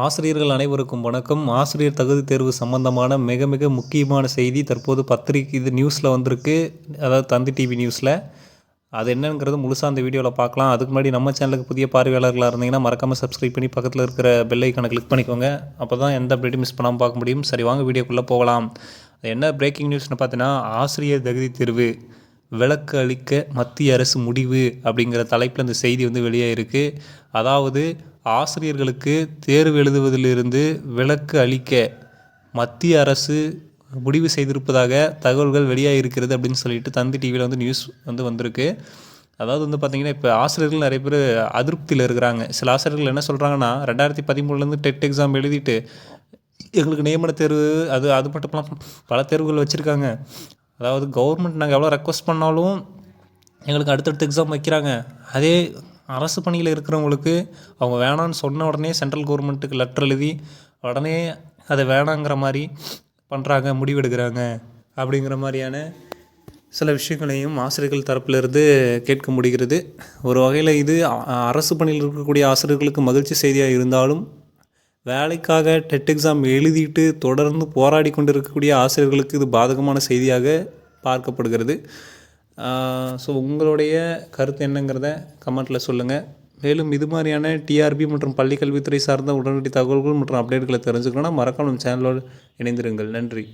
ஆசிரியர்கள் அனைவருக்கும் வணக்கம். ஆசிரியர் தகுதி தேர்வு சம்பந்தமான மிக மிக முக்கியமான செய்தி தற்போது பத்திரிக்கை இது நியூஸில் வந்திருக்கு. அதாவது தந்தி டிவி நியூஸில். அது என்னங்கிறது முழுசாக அந்த வீடியோவில் பார்க்கலாம். அதுக்கு முன்னாடி நம்ம சேனலுக்கு புதிய பார்வையாளர்களாக இருந்தீங்கன்னா மறக்காமல் சப்ஸ்கிரைப் பண்ணி பக்கத்தில் இருக்கிற பெல் ஐக்கானை கிளிக் பண்ணிக்கோங்க. அப்போ தான் எந்த அப்டேட்டும் மிஸ் பண்ணாமல் பார்க்க முடியும். சரி வாங்க வீடியோக்குள்ளே போகலாம். அது என்ன பிரேக்கிங் நியூஸ்னு பார்த்தீங்கன்னா ஆசிரியர் தகுதி தேர்வு விலக்கு அளிக்க மத்திய அரசு முடிவு அப்படிங்கிற தலைப்பில் இந்த செய்தி வந்து வெளியே இருக்குது அதாவது ஆசிரியர்களுக்கு தேர்வு எழுதுவதிலிருந்து விலக்கு அளிக்க மத்திய அரசு முடிவு செய்திருப்பதாக தகவல்கள் வெளியாக இருக்கிறது அப்படின்னு சொல்லிட்டு தந்தி டிவியில் வந்து நியூஸ் வந்து வந்திருக்கு. அதாவது வந்து பார்த்திங்கன்னா இப்போ ஆசிரியர்கள் நிறைய பேர் அதிருப்தியில் இருக்கிறாங்க. சில ஆசிரியர்கள் என்ன சொல்கிறாங்கன்னா ரெண்டாயிரத்தி பதிமூணுலேருந்து டெட் எக்ஸாம் எழுதிட்டு எங்களுக்கு நியமன தேர்வு அது அது மட்டும் பல தேர்வுகள் வச்சுருக்காங்க. அதாவது கவர்மெண்ட் நாங்கள் எவ்வளோ ரெக்வஸ்ட் பண்ணாலும் எங்களுக்கு அடுத்தடுத்த எக்ஸாம் வைக்கிறாங்க. அதே அரசு பணியில் இருக்கிறவங்களுக்கு அவங்க வேணான்னு சொன்ன உடனே சென்ட்ரல் கவர்மெண்ட்டுக்கு லெட்டர் எழுதி உடனே அதை வேணாங்கிற மாதிரி பண்ணுறாங்க முடிவெடுக்கிறாங்க அப்படிங்கிற மாதிரியான சில விஷயங்களையும் ஆசிரியர்கள் தரப்பிலிருந்து கேட்க முடிகிறது. ஒரு வகையில் இது அரசு பணியில் இருக்கக்கூடிய ஆசிரியர்களுக்கு மகிழ்ச்சி செய்தியாக இருந்தாலும் வேலைக்காக டெட் எக்ஸாம் எழுதிட்டு தொடர்ந்து போராடி கொண்டு இருக்கக்கூடிய ஆசிரியர்களுக்கு இது பாதகமான செய்தியாக பார்க்கப்படுகிறது. ஸோ உங்களுடைய கருத்து என்னங்கிறத கமெண்ட்டில் சொல்லுங்கள் மேலும் இது மாதிரியான டிஆர்பி மற்றும் பள்ளிக்கல்வித்துறை சார்ந்த உடனடி தகவல்கள் மற்றும் அப்டேட்களை தெரிஞ்சுக்கணும்னா மறக்காம நம்ம சேனலோடு இணைந்திருங்கள். நன்றி.